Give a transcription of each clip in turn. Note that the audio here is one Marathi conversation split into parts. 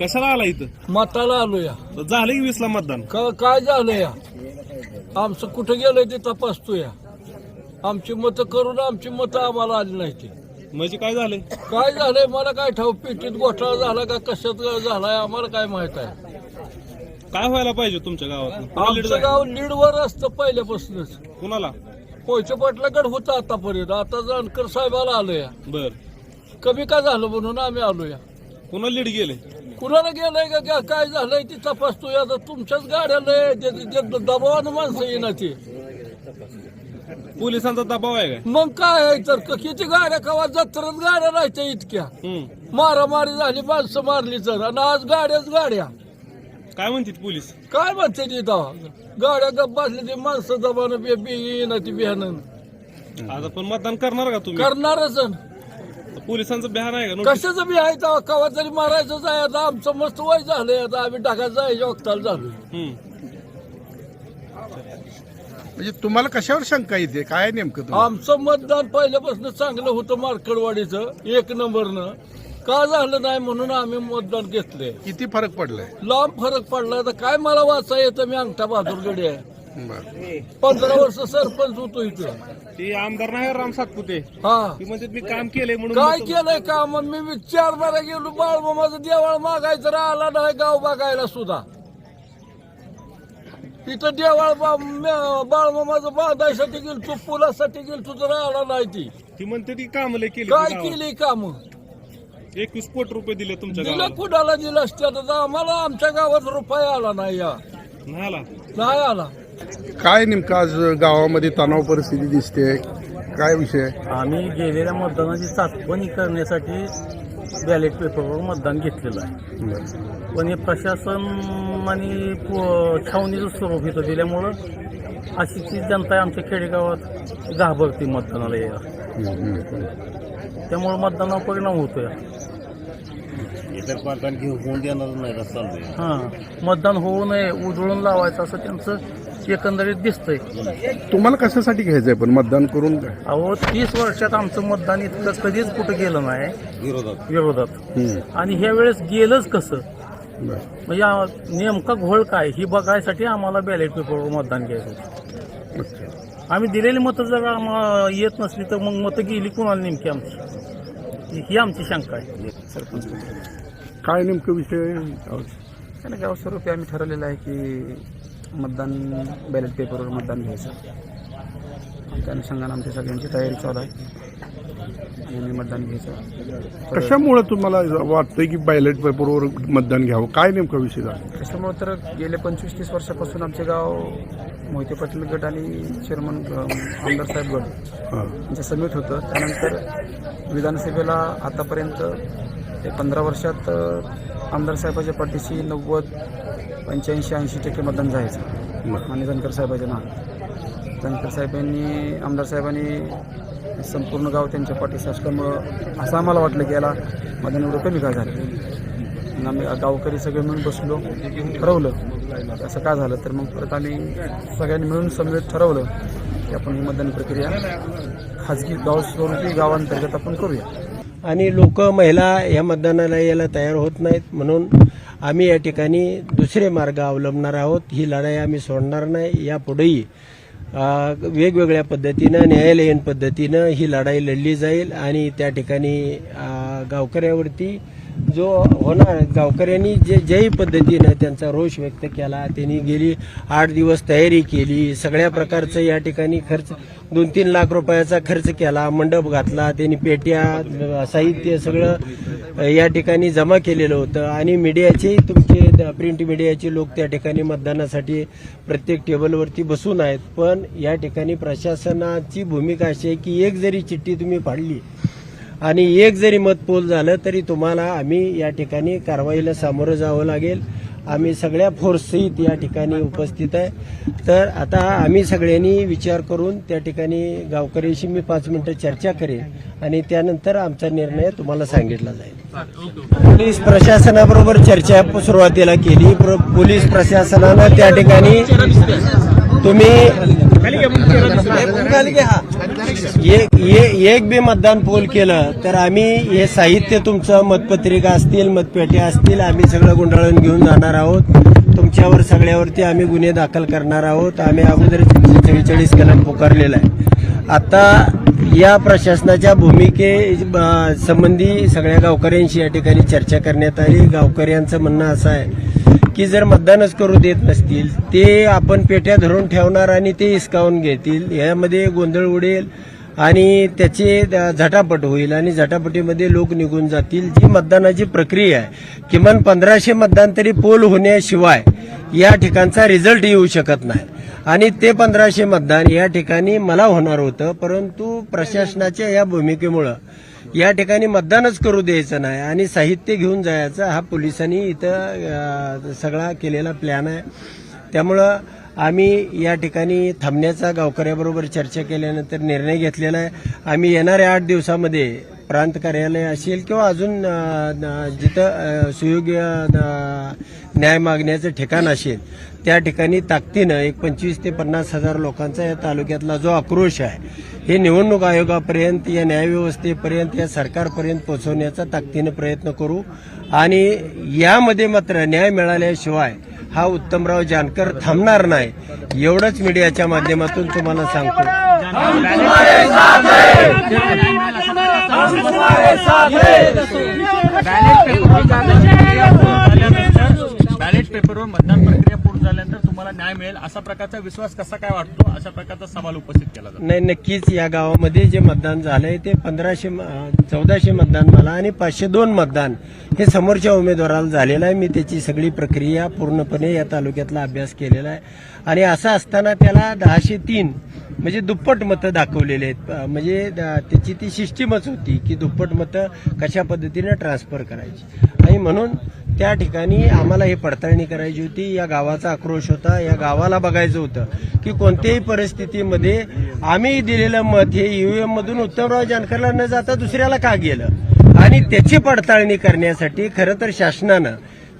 कशाला आला इथं? मताला आलो या झालं की वीसला मतदान? का- काय झालं या? आमचं कुठं गेलंय ते तपासतो या आमची मतं करून आमची मतं आम्हाला आली नाही ती. म्हणजे काय झालंय? काय झालंय? मला काय ठाऊ पेटीत घोटाळा झाला का कशात झालाय? आम्हाला काय माहीत आहे? काय व्हायला पाहिजे तुमच्या गावात आमचं गाव लीडवर असतं पहिल्यापासूनच. कुणाला? पोयचे पाटलाकडे होतं आतापर्यंत. आता जानकर साहेबाला आलो या बर. कमी का झालं म्हणून आम्ही आलो या कुणा लीड गेले कुणाला गेलंय का? काय- झालंय ती तपासतोय. आता तुमच्याच गाड्या लय ते- ते- ते दबावानं माणसं येणार ती. पोलिसांचा दबाव आहे काय? मग काय आहे तर? क- किती गाड्या कवा? जत्रत गाड्या राहायच्या इतक्या. हम्म. मारामारी झाली माणसं मारली तर आणि आज गाड्याच गाड्या. काय म्हणतात पोलीस? काय म्हणते ती तेव्हा? गाड्या गप बसली ती माणसं दबानं बे बे येणार ती बिहानं. आता पण मतदान करणार का तुम्ही? करणारच आहे. पोलिसांचं बिहार आहे का? कशाचं बी आहे तेव्हा कवा तरी मारायचंच आहे आता आमचं मस्त वय झालंय आता आम्ही टाकायचं जायच्या वक्ताला झालोय हम्म. म्हणजे तुम्हाला कशावर शंका येते काय नेमकं तुम्हाला? आमचं मतदान पहिल्यापासून चांगलं होतं मार्कडवाडीचं एक नंबरनं का झालं नाही म्हणून आम्ही मतदान घेतलंय किती फरक पडलाय लांब फरक पडला तर काय मला वाचा येतं मी अंगठा बहादूरगडी आहे. पंधरा वर्ष सरपंच होतो इथं. ते आमदार नाही राम सातपुते. हा. ती म्हणतात मी काम केलंय म्हणून काय केलंय का मग मी विचार बरं गेलो बाळ माझं देवाळ मागायचं राहिला नाही गाव बघायला सुद्धा. इथं देवाळ बाळमामाचं बांधायसाठी गेलो तू पुलासाठी गेलो तू तर आला नाही ती. ती म्हणते ती काम लय केली काय केली काम? एकवीस कोटी रुपये दिले तुमच्या दिलं गावाला कुणाला दिलं असत्या तर आम्हाला आमच्या गावात रुपये आला नाही या. नाही आला. नाही आला. काय नेमकं आज गावामध्ये तणाव परिस्थिती दिसते? काय विषय आम्ही गेलेल्या मतदानाची चाचपणी करण्यासाठी बॅलेट पेपरवर मतदान घेतलेलं आहे. पण हे प्रशासन आणि पो- छावणीचं स्वरूप इथं दिल्यामुळं अशी ती जनता आहे आमच्या खेडेगावात घाबरते मतदानाला यायला. त्यामुळे मतदानावर परिणाम होतोय. हां. मतदान होऊ नये उजळून लावायचं असं त्यांचं एकंदरीत दिसतंय. तुम्हाला कशासाठी घ्यायचंय पण? मतदान करून काय? अहो तीस वर्षात आमचं मतदान इतकं कधीच कुठं गेलं नाही. विरोधात. हम्म, आणि ह्या वेळेस गेलंच कसं? बरं. म्हणजे आ- नेमका घोळ काय? ही बघायसाठी आम्हाला बॅलेट पेपरवर मतदान घ्यायचं होतं. आम्ही दिलेली मतं जर आम्हाला येत नसली तर मग मतं गेली कुणाला नेमकी आमची? ही आमची शंका आहे. काय नेमकं विषय त्याला गाव स्वरूपी आम्ही ठरवलेलं आहे की मतदान बॅलेट पेपरवर मतदान घ्यायचं. त्या अनुषंगाने आमच्या सगळ्यांची तयारी चालू आहे. आणि मतदान घ्यायचं. कशामुळे तुम्हाला वाटतंय की बॅलेट पेपरवर मतदान घ्यावं? काय नेमका विषय झाला? त्याच्यामुळे तर गेले पंचवीस तीस वर्षापासून आमचे गाव मोहिते पाटील गट आणि चेअरमन आमदार साहेब गट यांचं समिट होतं. त्यानंतर विधानसभेला आतापर्यंत ते पंधरा वर्षात आमदार साहेबाच्या पाठीशी नव्वद पंच्याऐंशी ऐंशी टक्के मतदान जायचं आणि धनकर साहेबाच्या नाव. धनकर साहेबांनी आमदार साहेबांनी संपूर्ण गाव त्यांच्या पाठीशी असल्यामुळं असं आम्हाला वाटलं की याला मतदान एवढं कमी का झालं? आम्ही गावकरी सगळे मिळून बसलो ठरवलं. असं का झालं? तर मग परत आम्ही सगळ्यांनी मिळून समवेत ठरवलं की आपण ही मतदान प्रक्रिया खाजगी गाव स्वरूपी गावांतर्गत आपण करूया. आणि लोक महिला या मतदानाला यायला तयार होत नाहीत म्हणून आम्ही या ठिकाणी दुसरे मार्ग अवलंबणार आहोत. ही लढाई आम्ही सोडणार नाही. यापुढेही वेगवेगळ्या पद्धतीनं न्यायालयीन पद्धतीनं ही लढाई लढली जाईल आणि त्या ठिकाणी गावकऱ्यावरती जो होणार गावकऱ्यांनी जे ज्याही पद्धतीनं त्यांचा रोष व्यक्त केला त्यांनी गेली आठ दिवस तयारी केली सगळ्या प्रकारचं या ठिकाणी खर्च दोन तीन लाख रुपयाचा खर्च केला मंडप घातला त्यांनी पेट्या साहित्य सगळं या ठिकाणी जमा केलेलं होतं. आणि मीडियाचे तुमचे द- प्रिंट मीडियाचे लोक त्या ठिकाणी मतदानासाठी प्रत्येक टेबलवरती बसून आहेत. पण या ठिकाणी प्रशासनाची भूमिका अशी आहे की एक जरी चिठ्ठी तुम्ही फाडली आणि एक जरी मत पोल झालं तरी तुम्हाला आम्ही या ठिकाणी कारवाईला सामोरं जावं लागेल. आम्ही सगळ्या फोर्ससहित या ठिकाणी उपस्थित आहे. तर आता आम्ही सगळ्यांनी विचार करून त्या ठिकाणी गावकऱ्यांशी मी पाच मिनिटं चर्चा करेन आणि त्यानंतर आमचा निर्णय तुम्हाला सांगितला जाईल. पोलीस प्रशासनाबरोबर चर्चा सुरुवातीला केली. पोलीस प्रशासनानं त्या ठिकाणी तुम्ही एक एक- एक बी मतदान पोल केलं तर आम्ही हे साहित्य तुमचं मतपत्रिका असतील मतपेट्या असतील आम्ही सगळं गुंडाळून घेऊन जाणार आहोत. तुमच्यावर सगळ्यावरती आम्ही गुन्हे दाखल करणार आहोत. आम्ही अगोदरच एकशे चव्वेचाळीस कलम पुकारलेला आहे. आता या प्रशासनाच्या भूमिके संबंधी सगळ्या गावकऱ्यांशी या ठिकाणी चर्चा करण्यात आली. गावकऱ्यांचं म्हणणं असं आहे की जर मतदानच करू देत नसतील ते आपण पेट्या धरून ठेवणार आणि ते हिसकावून घेतील. यामध्ये गोंधळ उडेल आणि त्याचे झटापट होईल आणि झटापटीमध्ये लोक निघून जातील. जी मतदानाची प्रक्रिया आहे किमान पंधराशे मतदान तरी पोल होण्याशिवाय या ठिकाणचा रिझल्ट येऊ शकत नाही. आणि ते पंधराशे मतदान या ठिकाणी मला होणार होतं परंतु प्रशासनाच्या या भूमिकेमुळं या ठिकाणी मतदानच करू द्यायचं नाही आणि साहित्य घेऊन जायचं. हा पोलिसांनी इथं सगळा केलेला प्लॅन आहे. त्यामुळं आम्ही या ठिकाणी थांबण्याचा गावकऱ्याबरोबर चर्चा केल्यानंतर निर्णय घेतलेला आहे. आम्ही येणाऱ्या आठ दिवसामध्ये प्रांत कार्यालय असेल किंवा अजून जिथं सुयोग्य न्याय मागण्याचं ठिकाण असेल त्या ठिकाणी ताकदीनं एक पंचवीस ते पन्नास हजार लोकांचा या तालुक्यातला जो आक्रोश आहे हे निवडणूक आयोगापर्यंत या न्यायव्यवस्थेपर्यंत या सरकारपर्यंत पोहोचवण्याचा ताकदीनं प्रयत्न करू. आणि यामध्ये मात्र न्याय मिळाल्याशिवाय हा उत्तमराव जानकर थांबणार नाही एवढंच मीडियाच्या माध्यमातून तुम्हाला सांगतो. असा प्रकारचा विश्वास कसा काय वाटतो? अशा प्रकारचा सवाल उपस्थित केला जातो. नाही नक्कीच या गावामध्ये जे मतदान झालंय ते पंधराशे चौदाशे मतदान मला आणि पाचशे दोन मतदान हे समोरच्या उमेदवाराला झालेलं आहे. मी त्याची सगळी प्रक्रिया पूर्णपणे या तालुक्यातला अभ्यास केलेला आहे. आणि असं असताना त्याला दहाशे तीन म्हणजे दुप्पट मतं दाखवलेले आहेत. म्हणजे द- त्याची ती सिस्टीमच होती की दुप्पट मतं कशा पद्धतीनं ट्रान्सफर करायची. आणि म्हणून त्या ठिकाणी आम्हाला हे पडताळणी करायची होती. या गावाचा आक्रोश होता. या गावाला बघायचं होतं की कोणत्याही परिस्थितीमध्ये आम्ही दिलेलं मत हे ईव्हीएम मधून उत्तमराव जानकरला न जाता दुसऱ्याला का गेलं? आणि त्याची पडताळणी करण्यासाठी खरं तर शासनानं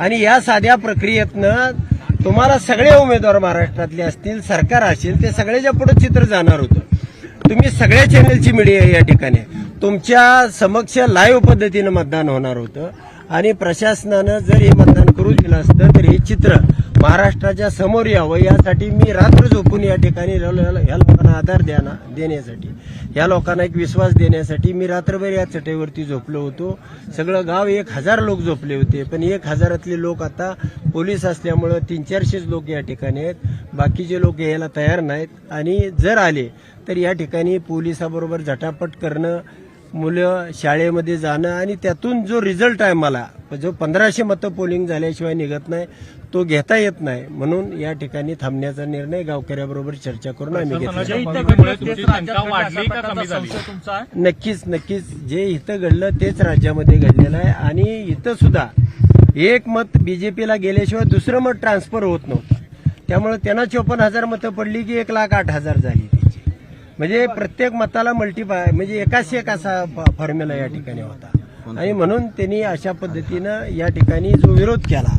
आणि या साध्या प्रक्रियेतनं तुम्हाला सगळे उमेदवार महाराष्ट्रातले असतील सरकार असेल ते सगळ्याच्या पुढे चित्र जाणार होतं. तुम्ही सगळ्या चॅनलची मीडिया या ठिकाणी. तुमच्या समक्ष लाईव्ह पद्धतीनं मतदान होणार होतं. आणि प्रशासनानं जर हे मतदान करू दिलं असतं तर हे चित्र महाराष्ट्राच्या समोर यावं. यासाठी मी रात्र झोपून या ठिकाणी ह्या लोकांना आधार द्याना देण्यासाठी. या लोकांना एक विश्वास देण्यासाठी मी रात्रभर या चटईवरती झोपलो होतो. सगळं गाव एक हजार लोक झोपले होते पण एक हजारातले लोक आता पोलीस असल्यामुळं तीन चारशेच लोक या ठिकाणी आहेत. बाकीचे लोक यायला तयार नाहीत. आणि जर आले तर या ठिकाणी पोलिसाबरोबर झटापट करणं मुलं शाळेमध्ये जाणं आणि त्यातून जो रिझल्ट आहे मला जो पंधराशे मतं पोलिंग झाल्याशिवाय निघत नाही तो घेता येत नाही म्हणून या ठिकाणी थांबण्याचा निर्णय गावकऱ्याबरोबर चर्चा करून आम्ही घेतला नक्कीच नक्कीच. जे इथं घडलं तेच राज्यामध्ये घडलेलं आहे. आणि इथं सुद्धा एक मत बीजेपीला गेल्याशिवाय दुसरं मत ट्रान्सफर होत नव्हतं. त्यामुळे त्यांना चोपन्न हजार मतं पडली की एक लाख आठ हजार झाली. म्हणजे प्रत्येक मताला मल्टीपाय म्हणजे एकाच एक असा फॉर्म्युला या ठिकाणी होता. आणि म्हणून त्यांनी अशा पद्धतीनं या ठिकाणी जो विरोध केला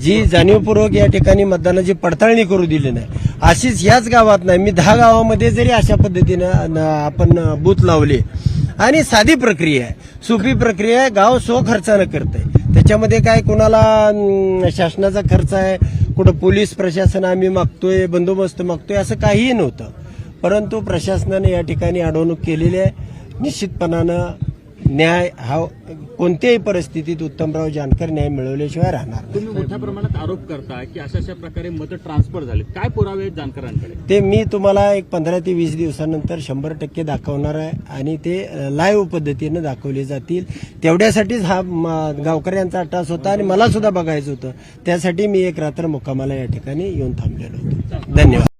जी जाणीवपूर्वक या ठिकाणी मतदानाची पडताळणी करू दिली नाही अशीच याच गावात नाही मी दहा गावामध्ये जरी अशा पद्धतीनं आपण बूथ लावले आणि साधी प्रक्रिया आहे. सोपी प्रक्रिया आहे गाव सो खर्चानं करतंय. त्याच्यामध्ये काय कोणाला शासनाचा खर्च आहे कुठं पोलीस प्रशासन आम्ही मागतोय बंदोबस्त मागतोय असं काहीही नव्हतं. परंतु प्रशासनाने या ठिकाणी अडवणूक केलेली आहे. निश्चितपणानं न्याय हा कोणत्याही परिस्थितीत उत्तमराव जानकर न्याय मिळवल्याशिवाय राहणार. तुम्ही मोठ्या प्रमाणात आरोप करता की अशा अशा प्रकारे मतं ट्रान्सफर झाले काय पुरावे आहेत जानकरांकडे? ते मी तुम्हाला एक पंधरा ते वीस दिवसानंतर शंभर टक्के दाखवणार आहे आणि ते लाईव्ह पद्धतीनं दाखवले जातील. तेवढ्यासाठीच हा गावकऱ्यांचा अट्टास होता आणि मला सुद्धा बघायचं होतं. त्यासाठी मी एक रात्र मुक्कामाला या ठिकाणी येऊन थांबलेलो होतो. धन्यवाद.